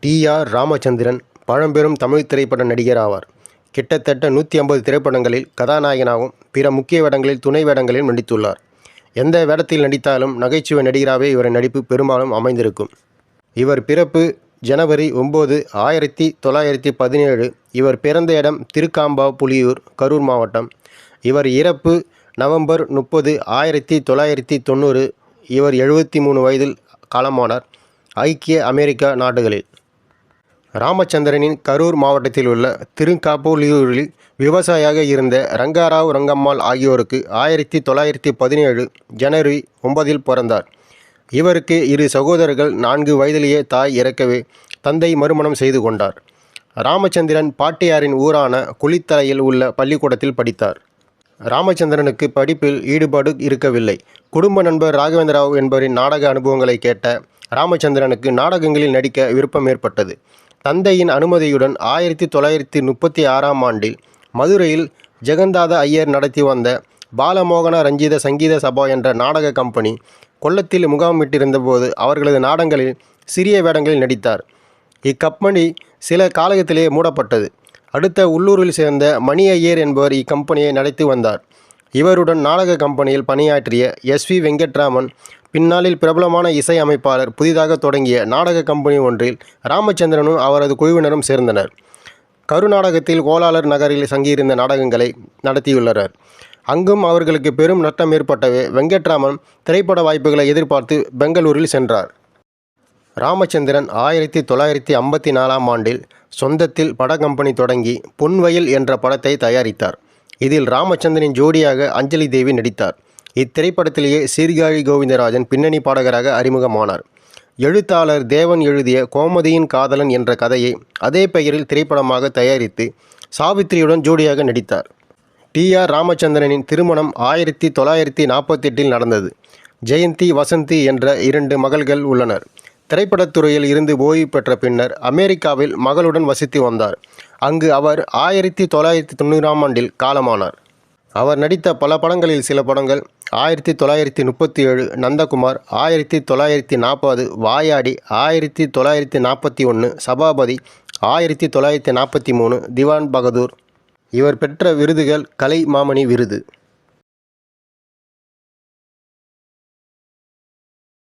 D R Ramachandran பழம்பெரும் தமிழ் திரைப்பட நடிகர் ஆவார் கிட்டத்தட்ட நூற்றி ஐம்பது திரைப்படங்களில் கதாநாயகனாகவும் பிற முக்கிய வேடங்களில் துணை வேடங்களில் நடித்துள்ளார். எந்த வேடத்தில் நடித்தாலும் நகைச்சுவை நடிகராகவே இவரின் நடிப்பு பெரும்பாலும் அமைந்திருக்கும். இவர் பிறப்பு ஜனவரி ஒம்பது ஆயிரத்தி தொள்ளாயிரத்தி பதினேழு. இவர் பிறந்த இடம் திருக்காம்பாபுலியூர் கரூர் மாவட்டம். இவர் இறப்பு நவம்பர் முப்பது ஆயிரத்தி தொள்ளாயிரத்தி தொண்ணூறு. இவர் எழுபத்தி மூணு வயதில் காலமானார். ஐக்கிய அமெரிக்கா நாடுகளில். ராமச்சந்திரனின் கரூர் மாவட்டத்தில் உள்ள திருக்காப்பூலியூரில் விவசாயியாக இருந்த ரங்காராவ் ரங்கம்மாள் ஆகியோருக்கு ஆயிரத்தி தொள்ளாயிரத்தி பதினேழு ஜனவரி ஒன்பதில் பிறந்தார். இவருக்கு இரு சகோதரர்கள் நான்கு வயதிலேயே தாய் இறக்கவே தந்தை மறுமணம் செய்து கொண்டார். ராமச்சந்திரன் பாட்டியாரின் ஊரான குளித்தலையில் உள்ள பள்ளிக்கூடத்தில் படித்தார். ராமச்சந்திரனுக்கு படிப்பில் ஈடுபாடு இருக்கவில்லை. குடும்ப நண்பர் ராகவேந்திராவ் என்பவரின் நாடக அனுபவங்களை கேட்ட ராமச்சந்திரனுக்கு நாடகங்களில் நடிக்க விருப்பம் ஏற்பட்டது. தந்தையின் அனுமதியுடன் ஆயிரத்தி தொள்ளாயிரத்தி முப்பத்தி ஆறாம் ஆண்டில் மதுரையில் ஜெகந்தாத ஐயர் நடத்தி வந்த பாலமோகன ரஞ்சித சங்கீத சபா என்ற நாடக கம்பெனி கொல்லத்தில் முகாமிட்டிருந்தபோது அவர்களது நாடகங்களில் சிறிய வேடங்களில் நடித்தார். இக்கப்பெனி சில காலகத்திலேயே மூடப்பட்டது. அடுத்த உள்ளூரில் சேர்ந்த மணி ஐயர் என்பவர் இக்கம்பெனியை நடத்தி வந்தார். இவருடன் நாடக கம்பெனியில் பணியாற்றிய எஸ் வி வெங்கட்ராமன் பின்னாளில் பிரபலமான இசை அமைப்பாளர் புதிதாக தொடங்கிய நாடக கம்பெனி ஒன்றில் ராமச்சந்திரனும் அவரது குழுவினரும் சேர்ந்தனர். கருநாடகத்தில் கோலாலர் நகரில் சங்கியிருந்த நாடகங்களை நடத்தியுள்ளனர். அங்கும் அவர்களுக்கு பெரும் நட்டம் ஏற்பட்டவே வெங்கட்ராமன் திரைப்பட வாய்ப்புகளை எதிர்பார்த்து பெங்களூரில் சென்றார். ராமச்சந்திரன் ஆயிரத்தி தொள்ளாயிரத்தி ஐம்பத்தி நாலாம் ஆண்டில் சொந்தத்தில் பட கம்பெனி தொடங்கி பொன்வயல் என்ற படத்தை தயாரித்தார். இதில் ராமச்சந்திரனின் ஜோடியாக அஞ்சலி தேவி நடித்தார். இத்திரைப்படத்திலேயே சீர்காழி கோவிந்தராஜன் பின்னணி பாடகராக அறிமுகமானார். எழுத்தாளர் தேவன் எழுதிய கோமதியின் காதலன் என்ற கதையை அதே பெயரில் திரைப்படமாக தயாரித்து சாவித்திரியுடன் ஜோடியாக நடித்தார். டி. ஆர். ராமச்சந்திரனின் திருமணம் ஆயிரத்தி தொள்ளாயிரத்தி நாற்பத்தெட்டில் நடந்தது. ஜெயந்தி வசந்தி என்ற இரண்டு மகள்கள் உள்ளனர். திரைப்படத்துறையில் இருந்து ஓய்வு பெற்ற பின்னர் அமெரிக்காவில் மகளுடன் வசித்து வந்தார். அங்கு அவர் ஆயிரத்தி தொள்ளாயிரத்தி தொண்ணூறாம் ஆண்டில் காலமானார். அவர் நடித்த பல படங்களில் சில படங்கள் ஆயிரத்தி தொள்ளாயிரத்தி முப்பத்தி ஏழு நந்தகுமார் ஆயிரத்தி தொள்ளாயிரத்தி நாற்பது வாயாடி ஆயிரத்தி தொள்ளாயிரத்தி நாற்பத்தி ஒன்று சபாபதி ஆயிரத்தி தொள்ளாயிரத்தி நாற்பத்தி மூணு திவான் பகதூர். இவர் பெற்ற விருதுகள் கலை மாமணி விருது.